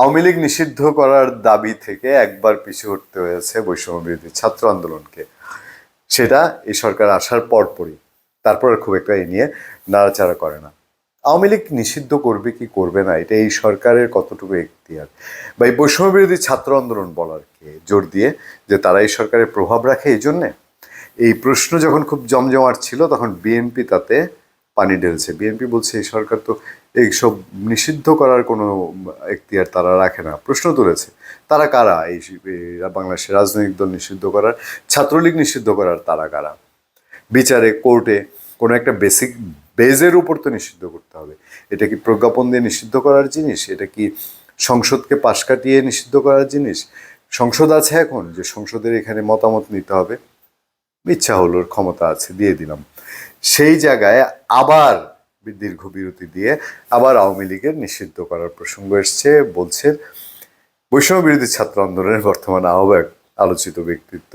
আওয়ামী লীগ নিষিদ্ধ করার দাবি থেকে একবার পিছু হটতে হয়েছে বৈষম্য বিরোধী ছাত্র আন্দোলনকে। সেটা এই সরকার আসার পরপরই। তারপর আর খুব একটা এ নিয়ে নাড়াচাড়া করে না। আওয়ামী লীগ নিষিদ্ধ করবে কি করবে না, এটা এই সরকারের কতটুকু এখতিয়ার? বা এই বৈষম্য বিরোধী ছাত্র আন্দোলন বলার কে? জোর দিয়ে যে তারা এই সরকারের প্রভাব রাখে এই জন্যে? এই প্রশ্ন যখন খুব জমজমাট ছিল, তখন বিএনপি তাতে পানি ঢেলছে। বিএনপি বলছে, এই সরকার তো এইসব নিষিদ্ধ করার কোনো এখতিয়ার তারা রাখে না। প্রশ্ন তুলেছে, তারা কারা? এই বাংলাদেশের রাজনৈতিক দল নিষিদ্ধ করার, ছাত্রলীগ নিষিদ্ধ করার তারা কারা? বিচারে, কোর্টে কোনো একটা বেসিক বেজের উপর তো নিষিদ্ধ করতে হবে। এটা কি প্রজ্ঞাপন দিয়ে নিষিদ্ধ করার জিনিস? এটা কি সংসদকে পাশ কাটিয়ে নিষিদ্ধ করার জিনিস? সংসদ আছে এখন, যে সংসদের এখানে মতামত নিতে হবে। ইচ্ছা হলো ক্ষমতা আছে, দিয়ে দিলাম। সেই জায়গায় আবার দীর্ঘ বিরতি দিয়ে আবার আওয়ামী লীগের নিষিদ্ধ করার প্রসঙ্গ এসছে বলছেন বৈষম্য বিরোধী ছাত্র আন্দোলনের বর্তমান আহ্বায়ক, আলোচিত ব্যক্তিত্ব,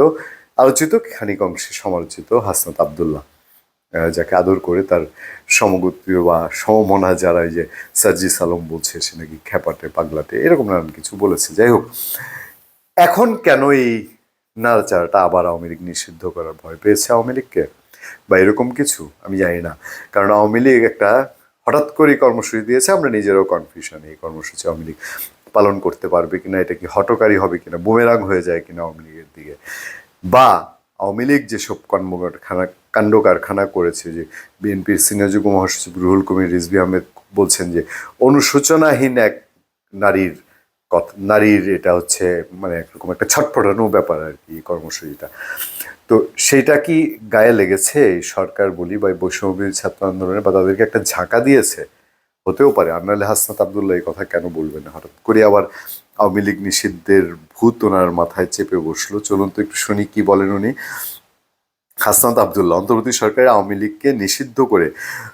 আলোচিত খানিক অংশে সমালোচিত হাসনাত আবদুল্লাহ যাকে আদর করে তার সমগোত্রীয় বা সমমনা যারা এই যে সাজ্জি সালম বলছে, সে নাকি খ্যাপাটে পাগলাটে, এরকম নানান কিছু বলেছে। যাই হোক, এখন কেন এই নাড়াচাড়াটা আবার আওয়ামী লীগ নিষিদ্ধ করার ভয় পেয়েছে আওয়ামী লীগকে? বা এরকম কিছু? আমি জানি না। কারণ আওয়ামী লীগ একটা হঠাৎ করে কর্মসূচি দিয়েছে, আমরা নিজেরাও কনফিউশন এই কর্মসূচি আওয়ামী লীগ পালন করতে পারবে কিনা, এটা কি হটকারী হবে কিনা বুমেরাং হয়ে যায় কিনা আওয়ামী লীগের দিকে? বা আওয়ামী লীগ যেসব কর্মকারখানা কাণ্ড কারখানা করেছে যে বিএনপির সিনিয়র যুগ্ম মহাসচিব রুহুল কবির রিজভি আহমেদ বলছেন যে অনুশোচনাহীন এক নারীর নারীর এটা হচ্ছে মানে একরকম একটা ছটফটানো ব্যাপার আর কি কর্মসূচিটা। তো সেইটা কি গায়ে লেগেছে সরকার বলি বা এই ছাত্র আন্দোলনে বা তাদেরকে একটা ঝাঁকা দিয়েছে? হতেও পারে। আর নাহলে হাসনাত আবদুল্লাহ এই কথা কেন বলবেন না? হঠাৎ করে আবার আওয়ামী লীগ নিষিদ্ধের ভূত ওনার মাথায় চেপে বসল। চলুন তো একটু শুনি কি বলেন উনি। হাসনাত আবদুল্লাহ অন্তর্বর্তী সরকারের আওয়ামী লীগকে নিষিদ্ধ করে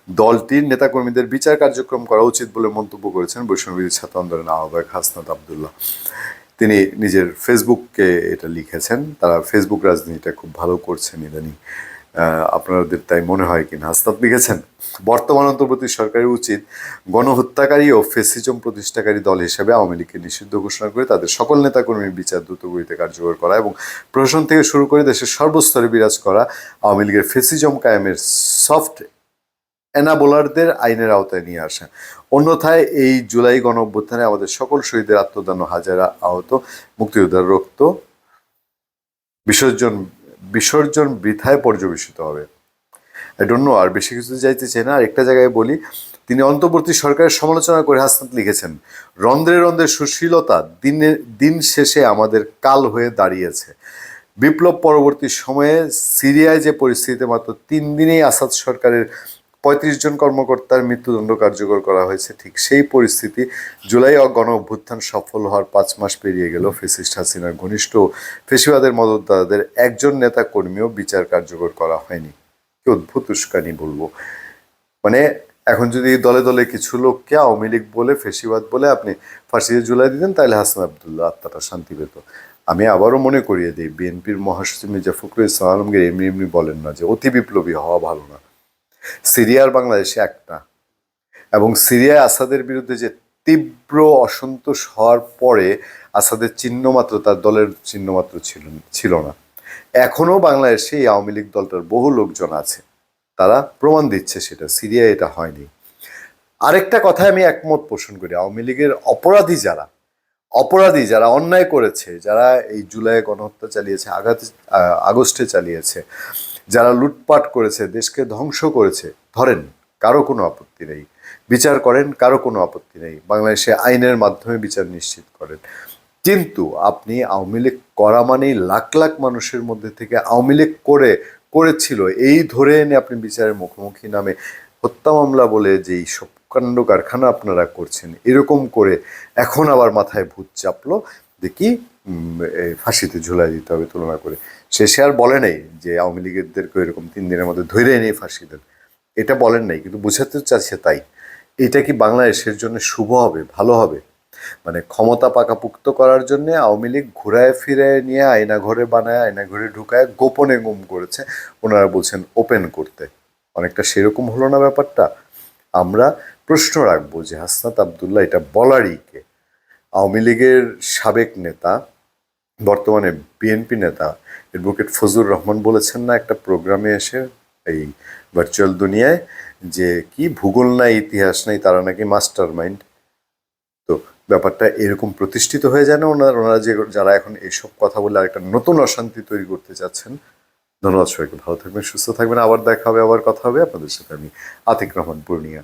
দলটির নেতাকর্মীদের বিচার কার্যক্রম করা উচিত বলে মন্তব্য করেছেন বৈষ্ণবী ছাত্র আন্দোলনের আহ্বায়ক হাসনাত আবদুল্লাহ। তিনি নিজের ফেসবুককে এটা লিখেছেন। তারা ফেসবুক রাজনীতিটা খুব ভালো করছেন ইদানিং। আপনাদের তাই মনে হয় কিনা? হাসনাত লিখেছেন, বর্তমান অন্তর্বর্তী সরকারের উচিত গণহত্যাকারী ও ফেসিজম প্রতিষ্ঠাকারী দল হিসেবে আওয়ামী লীগকে নিষিদ্ধ ঘোষণা করে তাদের সকল নেতাকর্মীর বিচার দ্রুতগতিতে কার্যকর করা এবং প্রশাসন থেকে শুরু করে দেশের সর্বস্তরে বিরাজ করা আওয়ামী লীগের ফেসিজম কায়েমের সফট এনাবোলারদের আইনের আওতায় নিয়ে আসা। অন্যথায় এই জুলাই গণ অভ্যুত্থানে আমাদের সকল শহীদের আত্মদান হাজারা আহত, মুক্তিযোদ্ধার রক্ত, বিসর্জন বিসর্জন বৃথায় পর্যবেসিত হবে। আই ডোন্ট নো আর বেশি কিছু চাইতে চাই না। আর একটা জায়গায় বলি, তিনি অন্তর্বর্তী সরকারের সমালোচনা করে হাসনাত লিখেছেন, রন্ধ্রে রন্ধ্রে সুশীলতা দিনে, দিন শেষে আমাদের কাল হয়ে দাঁড়িয়েছে। বিপ্লব পরবর্তী সময়ে সিরিয়ায় যে পরিস্থিতিতে মাত্র তিন দিনেই আসাদ সরকারের পঁয়ত্রিশ জন কর্মকর্তার মৃত্যুদণ্ড কার্যকর করা হয়েছে। ঠিক সেই পরিস্থিতি জুলাই গণ অভ্যুত্থান সফল হওয়ার পাঁচ মাস পেরিয়ে গেল। ফেসিস্ট হাসিনার ঘনিষ্ঠ ফেসিবাদের মদতদারদের একজন নেতা কর্মীও বিচার কার্যকর করা হয়নি। কি অদ্ভুত উস্কানি বলব। মানে এখন যদি দলে দলে কিছু লোককে আওয়ামী লীগ বলে, ফেসিবাদ বলে আপনি ফাঁসিতে জুলাই দিতেন তাহলে হাসান আবদুল্লাহ আত্মাটা শান্তি পেত। আমি আবারও মনে করিয়ে দিই, বিএনপির মহাসচিব মির্জা ফখরুল ইসলাম আলমগীর এমনি এমনি বলেন না যে অতি বিপ্লবী হওয়া ভালো না। সিরিয়ার বাংলাদেশে একটা। এবং সিরিয়ায় আসাদের বিরুদ্ধে যে তীব্র অসন্তোষ হওয়ার পরে আসাদের চিহ্নমাত্র তার দলের চিহ্নমাত্র ছিল ছিল না। এখনও বাংলাদেশে এই আওয়ামী লীগ দলটার বহু লোকজন আছে। তারা প্রমাণ দিচ্ছে সেটা, সিরিয়ায় এটা হয়নি। আরেকটা কথায় আমি একমত পোষণ করি, আওয়ামী লীগের অপরাধী যারা অপরাধী যারা অন্যায় করেছে, যারা এই জুলাই গণহত্যা চালিয়েছে আঘাত আগস্টে চালিয়েছে যারা লুটপাট করেছে, দেশকে ধ্বংস করেছে, ধরেন, কারও কোনো আপত্তি নেই। বিচার করেন, কারও কোনো আপত্তি নেই। বাংলাদেশে আইনের মাধ্যমে বিচার নিশ্চিত করেন। কিন্তু আপনি আওয়ামী লীগ করা মানেই লাখ লাখ মানুষের মধ্যে থেকে আওয়ামী লীগ করে, করেছিল। এই ধরে এনে আপনি বিচারের মুখোমুখি নামে হত্যা মামলা বলে যেই সব কাণ্ড কারখানা আপনারা করছেন, এরকম করে এখন আবার মাথায় ভূত চাপলো দেখি ফাঁসিতে ঝুলাই দিতে হবে, তুলনা করে। শেষে আর বলে নাই যে আওয়ামী লীগেরদেরকে এরকম তিন দিনের মধ্যে ধরে এনে ফাঁসি দেন। এটা বলেন নাই, কিন্তু বুঝাতে চাচ্ছে তাই। এটা কি বাংলাদেশের জন্য শুভ হবে, ভালো হবে? মানে ক্ষমতা পাকাপুক্ত করার জন্য আওয়ামী লীগ ঘুরায় ফিরে নিয়ে আয়না ঘরে বানায়, আয়না ঘরে ঢুকায় গোপনে গুম করেছে, ওনারা বলছেন ওপেন করতে। অনেকটা সেরকম হলো না ব্যাপারটা? আমরা প্রশ্ন রাখব যে হাসনাত আবদুল্লাহ এটা বলারই কে? আওয়ামী লীগের সাবেক নেতা বর্তমানে বিএনপি নেতা অ্যাডভোকেট ফজুর রহমান বলেছেন না একটা প্রোগ্রামে এসে এই ভার্চুয়াল দুনিয়ায় যে কি ভূগোল নাই, ইতিহাস নাই, তারা নাকি মাস্টার মাইন্ড তো ব্যাপারটা এরকম প্রতিষ্ঠিত হয়ে যায় না ওনারা ওনারা যে যারা এখন এইসব কথা বলে আরেকটা নতুন অশান্তি তৈরি করতে চাচ্ছেন। ধন্যবাদ সবাইকে, ভালো থাকবেন, সুস্থ থাকবেন। আবার দেখা হবে, আবার কথা হবে। আপনাদের সাথে আমি আতিক রহমান, পূর্ণিয়া।